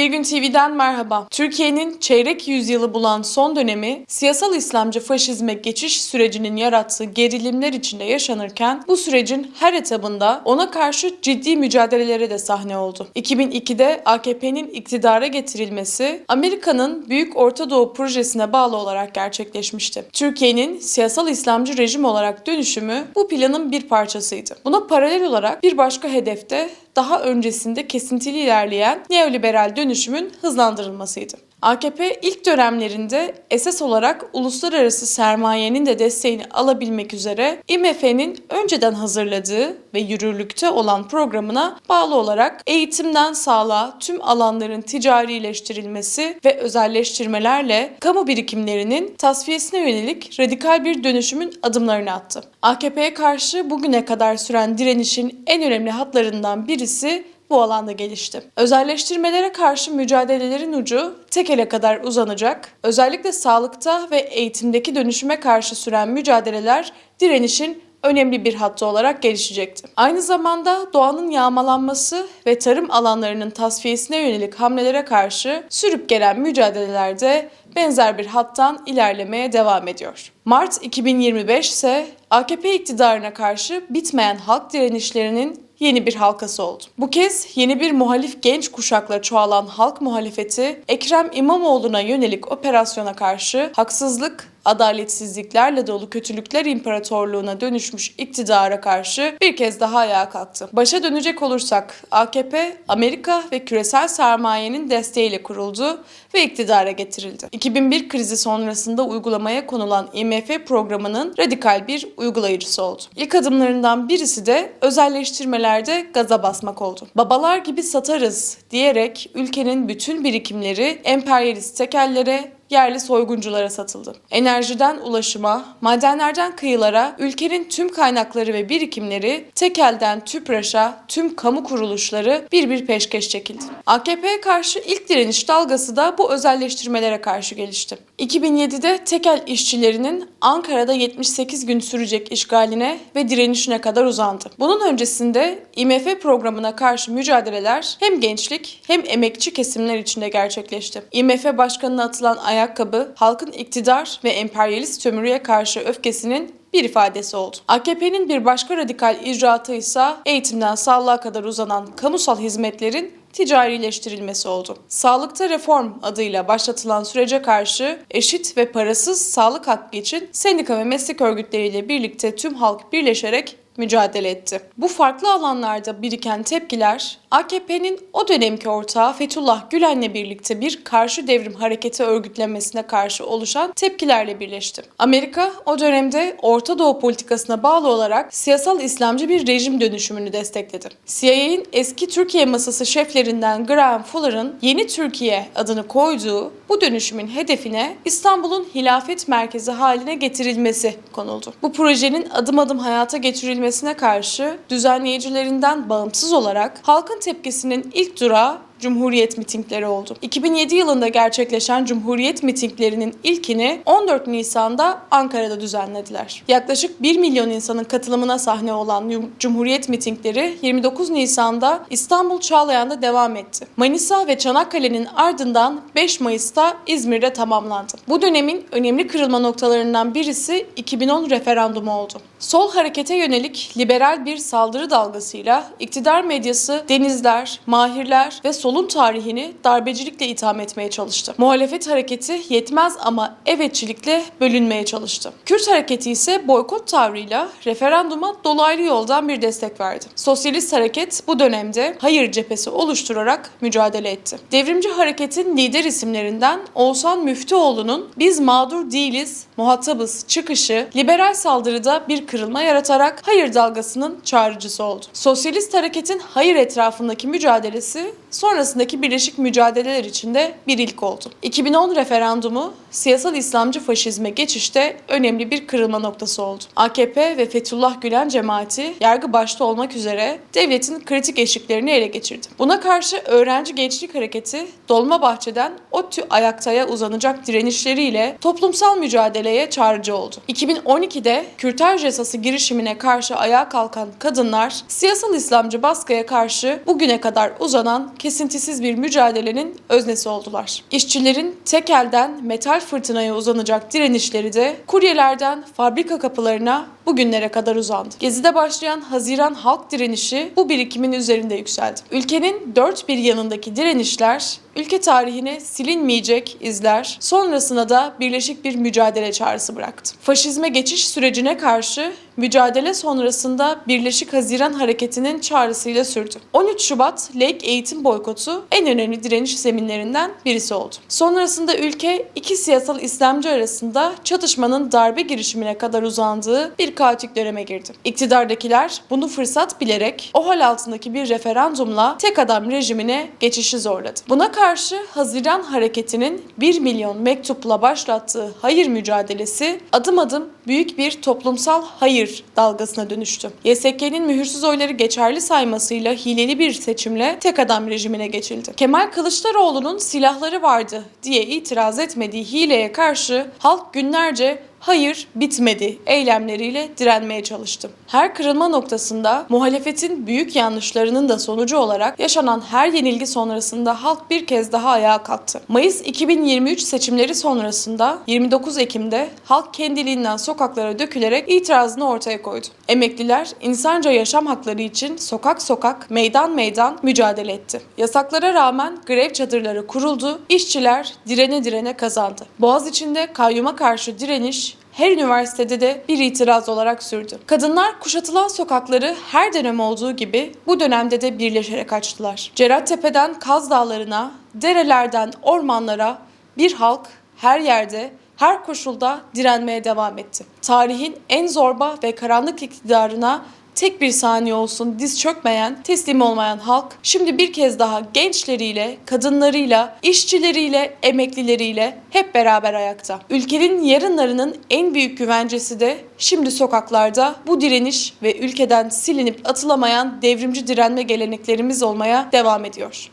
Bir Gün TV'den merhaba. Türkiye'nin çeyrek yüzyılı bulan son dönemi siyasal İslamcı faşizme geçiş sürecinin yarattığı gerilimler içinde yaşanırken bu sürecin her etabında ona karşı ciddi mücadelelere de sahne oldu. 2002'de AKP'nin iktidara getirilmesi Amerika'nın Büyük Orta Doğu projesine bağlı olarak gerçekleşmişti. Türkiye'nin siyasal İslamcı rejim olarak dönüşümü bu planın bir parçasıydı. Buna paralel olarak bir başka hedefte daha öncesinde kesintili ilerleyen neoliberal dönüşümün hızlandırılmasıydı. AKP ilk dönemlerinde esas olarak uluslararası sermayenin de desteğini alabilmek üzere IMF'nin önceden hazırladığı ve yürürlükte olan programına bağlı olarak eğitimden sağlığa tüm alanların ticarileştirilmesi ve özelleştirmelerle kamu birikimlerinin tasfiyesine yönelik radikal bir dönüşümün adımlarını attı. AKP'ye karşı bugüne kadar süren direnişin en önemli hatlarından birisi bu alanda gelişti. Özelleştirmelere karşı mücadelelerin ucu tek ele kadar uzanacak. Özellikle sağlıkta ve eğitimdeki dönüşüme karşı süren mücadeleler direnişin önemli bir hattı olarak gelişecekti. Aynı zamanda doğanın yağmalanması ve tarım alanlarının tasfiyesine yönelik hamlelere karşı sürüp gelen mücadelelerde benzer bir hattan ilerlemeye devam ediyor. Mart 2025 ise AKP iktidarına karşı bitmeyen halk direnişlerinin yeni bir halkası oldu. Bu kez yeni bir muhalif genç kuşakla çoğalan halk muhalefeti Ekrem İmamoğlu'na yönelik operasyona karşı haksızlık, adaletsizliklerle dolu kötülükler imparatorluğuna dönüşmüş iktidara karşı bir kez daha ayağa kalktı. Başa dönecek olursak AKP, Amerika ve küresel sermayenin desteğiyle kuruldu ve iktidara getirildi. 2001 krizi sonrasında uygulamaya konulan IMF programının radikal bir uygulayıcısı oldu. İlk adımlarından birisi de özelleştirmelerde gaza basmak oldu. Babalar gibi satarız diyerek ülkenin bütün birikimleri emperyalist tekellere yerli soygunculara satıldı. Enerjiden ulaşıma, madenlerden kıyılara ülkenin tüm kaynakları ve birikimleri tek elden TÜPRAŞ'a tüm kamu kuruluşları bir bir peşkeş çekildi. AKP'ye karşı ilk direniş dalgası da bu özelleştirmelere karşı gelişti. 2007'de tekel işçilerinin Ankara'da 78 gün sürecek işgaline ve direnişine kadar uzandı. Bunun öncesinde IMF programına karşı mücadeleler hem gençlik hem emekçi kesimler içinde gerçekleşti. IMF başkanına atılan ayakkabı halkın iktidar ve emperyalist sömürüye karşı öfkesinin bir ifadesi oldu. AKP'nin bir başka radikal icraatı ise eğitimden sağlığa kadar uzanan kamusal hizmetlerin ticarileştirilmesi oldu. Sağlıkta reform adıyla başlatılan sürece karşı eşit ve parasız sağlık hakkı için sendika ve meslek örgütleriyle birlikte tüm halk birleşerek mücadele etti. Bu farklı alanlarda biriken tepkiler AKP'nin o dönemki ortağı Fethullah Gülen'le birlikte bir karşı devrim hareketi örgütlenmesine karşı oluşan tepkilerle birleşti. Amerika o dönemde Orta Doğu politikasına bağlı olarak siyasal İslamcı bir rejim dönüşümünü destekledi. CIA'in eski Türkiye masası şeflerinden Graham Fuller'ın Yeni Türkiye adını koyduğu bu dönüşümün hedefine İstanbul'un hilafet merkezi haline getirilmesi konuldu. Bu projenin adım adım hayata geçirilmesine karşı düzenleyicilerinden bağımsız olarak halkın tepkisinin ilk durağı Cumhuriyet mitingleri oldu. 2007 yılında gerçekleşen Cumhuriyet mitinglerinin ilkini 14 Nisan'da Ankara'da düzenlediler. Yaklaşık 1 milyon insanın katılımına sahne olan Cumhuriyet mitingleri 29 Nisan'da İstanbul Çağlayan'da devam etti. Manisa ve Çanakkale'nin ardından 5 Mayıs'ta İzmir'de tamamlandı. Bu dönemin önemli kırılma noktalarından birisi 2010 referandumu oldu. Sol harekete yönelik liberal bir saldırı dalgasıyla iktidar medyası denizler, mahirler ve solun tarihini darbecilikle itham etmeye çalıştı. Muhalefet hareketi yetmez ama evetçilikle bölünmeye çalıştı. Kürt hareketi ise boykot tavrıyla referanduma dolaylı yoldan bir destek verdi. Sosyalist hareket bu dönemde hayır cephesi oluşturarak mücadele etti. Devrimci hareketin lider isimlerinden Oğuzhan Müftüoğlu'nun biz mağdur değiliz, muhatabız çıkışı liberal saldırıda bir kırılma yaratarak hayır dalgasının çağrıcısı oldu. Sosyalist hareketin hayır etrafındaki mücadelesi sonrasındaki birleşik mücadeleler içinde bir ilk oldu. 2010 referandumu siyasal İslamcı faşizme geçişte önemli bir kırılma noktası oldu. AKP ve Fethullah Gülen cemaati yargı başta olmak üzere devletin kritik eşiklerini ele geçirdi. Buna karşı öğrenci gençlik hareketi Dolmabahçe'den ODTÜ ayaktaya uzanacak direnişleriyle toplumsal mücadeleye çağrıcı oldu. 2012'de kürtaj yasası girişimine karşı ayağa kalkan kadınlar siyasal İslamcı baskıya karşı bugüne kadar uzanan kesintisiz bir mücadelenin öznesi oldular. İşçilerin tek elden metal fırtınaya uzanacak direnişleri de kuryelerden fabrika kapılarına bugünlere kadar uzandı. Gezide başlayan Haziran halk direnişi bu birikimin üzerinde yükseldi. Ülkenin dört bir yanındaki direnişler ülke tarihine silinmeyecek izler, sonrasında da birleşik bir mücadele çağrısı bıraktı. Faşizme geçiş sürecine karşı mücadele sonrasında Birleşik Haziran Hareketi'nin çağrısıyla sürdü. 13 Şubat laik eğitim boykotu en önemli direniş zeminlerinden birisi oldu. Sonrasında ülke iki siyasal İslamcı arasında çatışmanın darbe girişimine kadar uzandığı bir kaotik döneme girdi. İktidardakiler bunu fırsat bilerek o hal altındaki bir referandumla tek adam rejimine geçişi zorladı. Buna karşı Haziran Hareketi'nin 1 milyon mektupla başlattığı hayır mücadelesi adım adım büyük bir toplumsal hayır dalgasına dönüştü. YSK'nin mühürsüz oyları geçerli saymasıyla hileli bir seçimle tek adam rejimine geçildi. Kemal Kılıçdaroğlu'nun silahları vardı diye itiraz etmediği hileye karşı halk günlerce hayır bitmedi eylemleriyle direnmeye çalıştı. Her kırılma noktasında muhalefetin büyük yanlışlarının da sonucu olarak yaşanan her yenilgi sonrasında halk bir kez daha ayağa kalktı. Mayıs 2023 seçimleri sonrasında 29 Ekim'de halk kendiliğinden sokaklara dökülerek itirazını ortaya koydu. Emekliler insanca yaşam hakları için sokak sokak, meydan meydan mücadele etti. Yasaklara rağmen grev çadırları kuruldu, işçiler direne direne kazandı. Boğaz içinde kayyuma karşı direniş her üniversitede de bir itiraz olarak sürdü. Kadınlar kuşatılan sokakları her dönem olduğu gibi bu dönemde de birleşerek açtılar. Cerattepe'den Kaz Dağları'na, derelerden ormanlara bir halk her yerde her koşulda direnmeye devam etti. Tarihin en zorba ve karanlık iktidarına tek bir saniye olsun diz çökmeyen, teslim olmayan halk şimdi bir kez daha gençleriyle, kadınlarıyla, işçileriyle, emeklileriyle hep beraber ayakta. Ülkenin yarınlarının en büyük güvencesi de şimdi sokaklarda bu direniş ve ülkeden silinip atılamayan devrimci direnme geleneklerimiz olmaya devam ediyor.